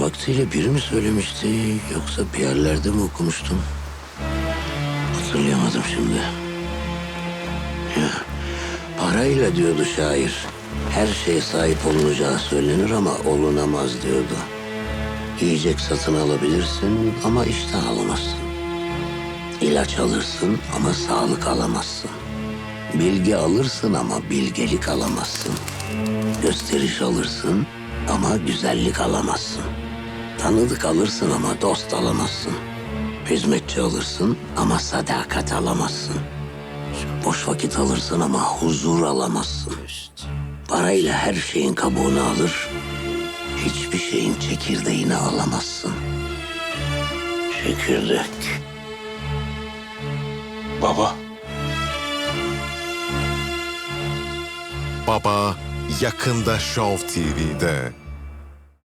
Vaktiyle biri mi söylemişti yoksa bir yerlerde mi okumuştum? Hatırlayamadım şimdi. Ya, parayla diyordu şair. Her şeye sahip olunacağı söylenir ama olunamaz diyordu. Yiyecek satın alabilirsin ama işten alamazsın. İlaç alırsın ama sağlık alamazsın. Bilgi alırsın ama bilgelik alamazsın. Gösteriş alırsın ama güzellik alamazsın. Tanıdık alırsın ama dost alamazsın. Hizmetçi alırsın ama sadakat alamazsın. Boş vakit alırsın ama huzur alamazsın. Parayla her şeyin kabuğunu alır, hiçbir şeyin çekirdeğini alamazsın. Çekirdek. Baba, Baba yakında Show TV'de.